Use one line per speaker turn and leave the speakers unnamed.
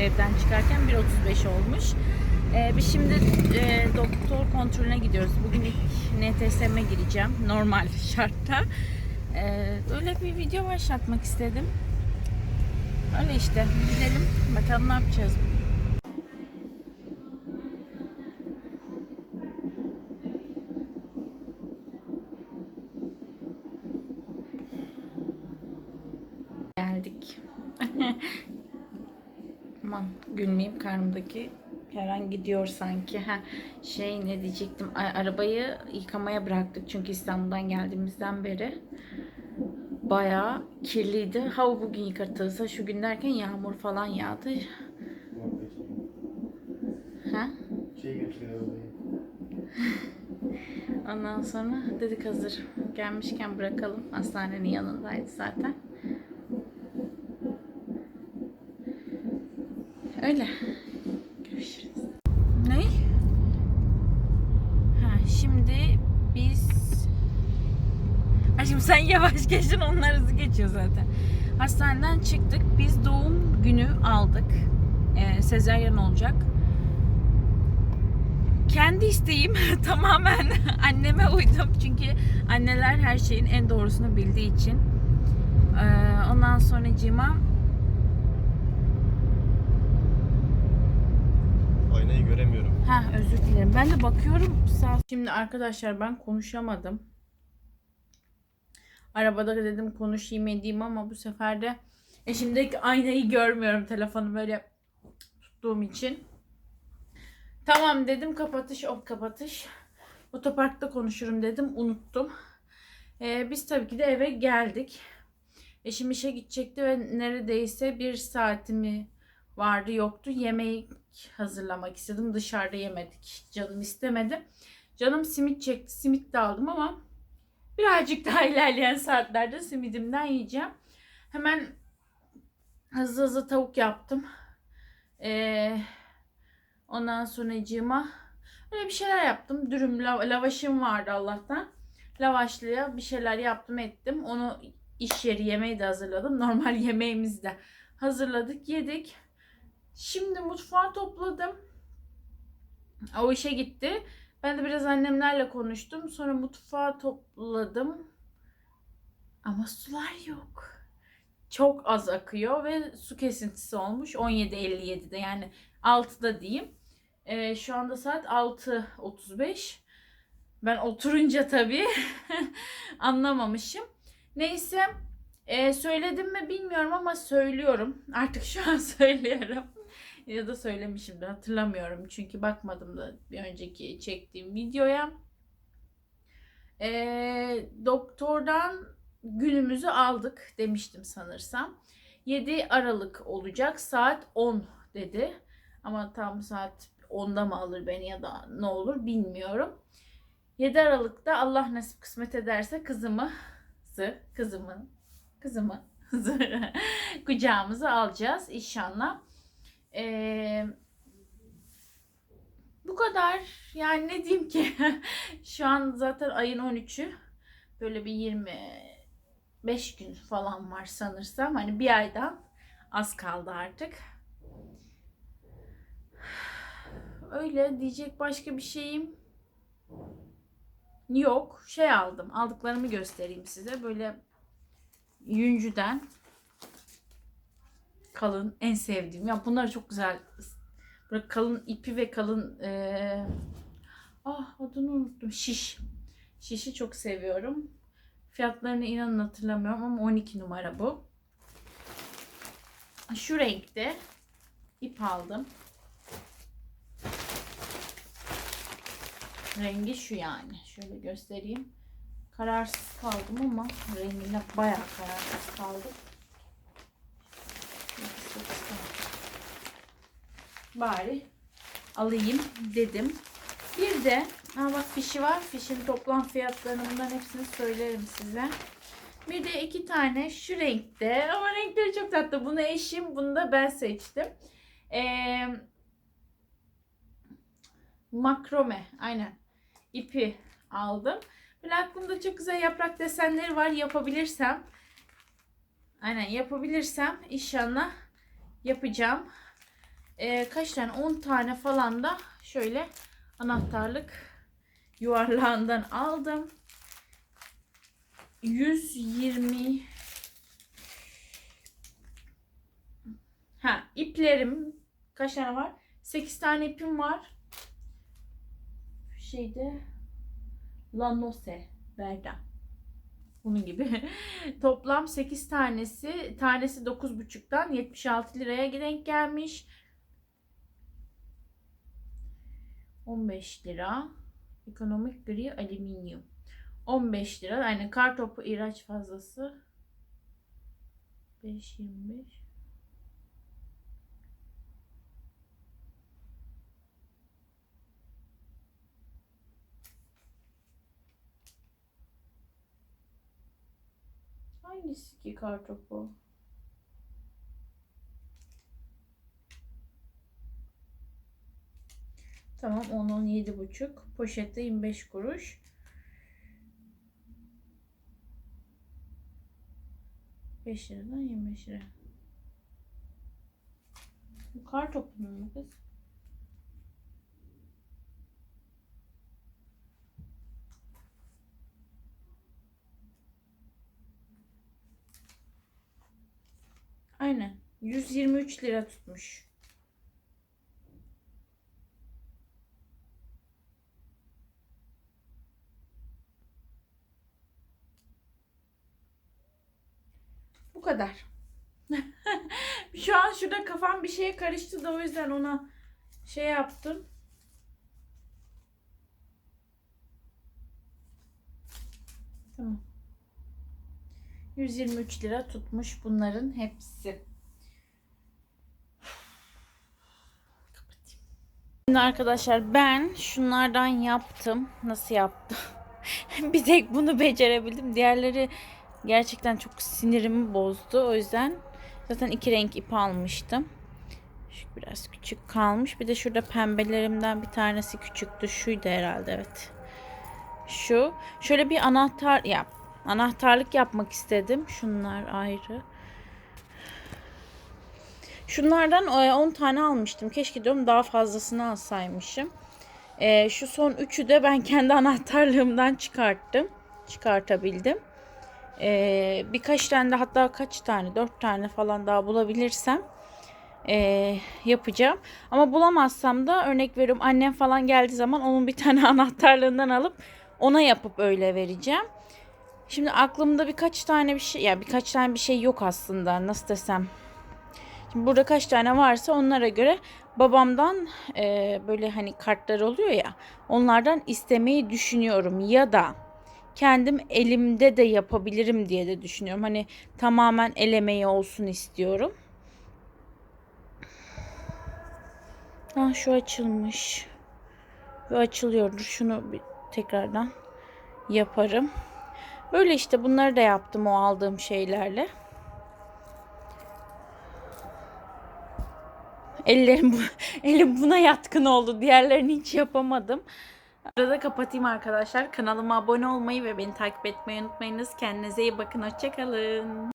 evden çıkarken 1.35 olmuş. Ee, biz şimdi e, doktor kontrolüne gidiyoruz. Bugün ilk NTSM'e gireceğim normal şartta. Ee, öyle bir video başlatmak istedim. Öyle işte gidelim bakalım ne yapacağız. Geldik. Aman gülmeyeyim karnımdaki an gidiyor sanki. Ha, şey ne diyecektim. Arabayı yıkamaya bıraktık çünkü İstanbul'dan geldiğimizden beri bayağı kirliydi. Hava bugün yıkatılsa şu gün derken yağmur falan yağdı. Ha?
Şey.
Ondan sonra dedik hazır gelmişken bırakalım. Hastanenin yanındaydı zaten. Öyle. Görüşürüz. Ne? Ha, şimdi biz Aşkım sen yavaş geçin onlar hızlı geçiyor zaten. Hastaneden çıktık. Biz doğum günü aldık. Ee, sezaryen olacak kendi isteğim tamamen anneme uydum çünkü anneler her şeyin en doğrusunu bildiği için Ee, ondan sonra cima
Aynayı göremiyorum.
ha özür dilerim ben de bakıyorum sağ şimdi arkadaşlar ben konuşamadım arabada dedim konuşayım edeyim ama bu sefer de eşimdeki aynayı görmüyorum telefonu böyle tuttuğum için Tamam dedim kapatış o kapatış. Otoparkta konuşurum dedim unuttum. Ee, biz tabii ki de eve geldik. Eşim işe gidecekti ve neredeyse bir saatimi vardı yoktu. Yemeği hazırlamak istedim. Dışarıda yemedik. Canım istemedi. Canım simit çekti. Simit de aldım ama birazcık daha ilerleyen saatlerde simidimden yiyeceğim. Hemen hızlı hızlı tavuk yaptım. Eee Ondan sonracığıma öyle bir şeyler yaptım. Dürüm, lav- lavaşım vardı Allah'tan. Lavaşlıya bir şeyler yaptım ettim. Onu iş yeri yemeği de hazırladım. Normal yemeğimizi de hazırladık, yedik. Şimdi mutfağı topladım. O işe gitti. Ben de biraz annemlerle konuştum. Sonra mutfağı topladım. Ama sular yok. Çok az akıyor ve su kesintisi olmuş 17.57'de yani 6'da diyeyim. Ee, şu anda saat 6.35. Ben oturunca tabii anlamamışım. Neyse e, söyledim mi bilmiyorum ama söylüyorum. Artık şu an söylüyorum. Ya da söylemişimdir hatırlamıyorum. Çünkü bakmadım da bir önceki çektiğim videoya. E, doktordan günümüzü aldık demiştim sanırsam. 7 Aralık olacak saat 10 dedi. Ama tam saat 10'da mı alır beni ya da ne olur bilmiyorum. 7 Aralık'ta Allah nasip kısmet ederse kızımı kızımın kızımı kucağımıza alacağız inşallah. Ee, bu kadar. Yani ne diyeyim ki? Şu an zaten ayın 13'ü. Böyle bir 25 gün falan var sanırsam. Hani bir aydan az kaldı artık. Öyle diyecek başka bir şeyim yok. Şey aldım. Aldıklarımı göstereyim size. Böyle yüncüden kalın en sevdiğim. Ya bunlar çok güzel. Böyle kalın ipi ve kalın eee ah adını unuttum. Şiş. Şişi çok seviyorum. Fiyatlarını inanın hatırlamıyorum ama 12 numara bu. Şu renkte ip aldım. Rengi şu yani. Şöyle göstereyim. Kararsız kaldım ama rengine bayağı kararsız kaldım. Bari alayım dedim. Bir de ha bak fişi var. Fişin toplam fiyatlarını bunların hepsini söylerim size. Bir de iki tane şu renkte ama renkleri çok tatlı. Bunu eşim, bunu da ben seçtim. Ee, makrome aynen ipi aldım. Böyle aklımda çok güzel yaprak desenleri var. Yapabilirsem aynen yapabilirsem inşallah yapacağım. Ee, kaç tane? 10 tane falan da şöyle anahtarlık yuvarlağından aldım. 120 Ha iplerim kaç tane var? 8 tane ipim var. Şeyde Lanose Berda. Bunun gibi. Toplam 8 tanesi. Tanesi 9,5'tan 76 liraya denk gelmiş. 15 lira. Ekonomik gri alüminyum. 15 lira. Yani kar topu ihraç fazlası. 5 25 Hangisi ki kar topu? Tamam 10 17 buçuk. Poşette 25 kuruş. Beş liradan 25 lira. Bu kar topunun mu kız? Aynen. 123 lira tutmuş. Kadar. Şu an şurada kafam bir şeye karıştı da o yüzden ona şey yaptım. Tamam. 123 lira tutmuş bunların hepsi. Şimdi arkadaşlar ben şunlardan yaptım. Nasıl yaptım? bir tek bunu becerebildim. Diğerleri gerçekten çok sinirimi bozdu. O yüzden zaten iki renk ip almıştım. Şu biraz küçük kalmış. Bir de şurada pembelerimden bir tanesi küçüktü. Şuydu herhalde evet. Şu. Şöyle bir anahtar ya anahtarlık yapmak istedim. Şunlar ayrı. Şunlardan e, 10 tane almıştım. Keşke diyorum daha fazlasını alsaymışım. E, şu son üçü de ben kendi anahtarlığımdan çıkarttım. Çıkartabildim. E, birkaç tane de hatta kaç tane? Dört tane falan daha bulabilirsem e, yapacağım. Ama bulamazsam da örnek veriyorum annem falan geldiği zaman onun bir tane anahtarlığından alıp ona yapıp öyle vereceğim. Şimdi aklımda birkaç tane bir şey ya birkaç tane bir şey yok aslında nasıl desem. Şimdi burada kaç tane varsa onlara göre babamdan e, böyle hani kartlar oluyor ya onlardan istemeyi düşünüyorum ya da kendim elimde de yapabilirim diye de düşünüyorum. Hani tamamen el olsun istiyorum. Ha şu açılmış. Ve açılıyor. Dur şunu bir tekrardan yaparım. Böyle işte bunları da yaptım o aldığım şeylerle. Ellerim, elim buna yatkın oldu. Diğerlerini hiç yapamadım. Burada kapatayım arkadaşlar. Kanalıma abone olmayı ve beni takip etmeyi unutmayınız. Kendinize iyi bakın. Hoşçakalın.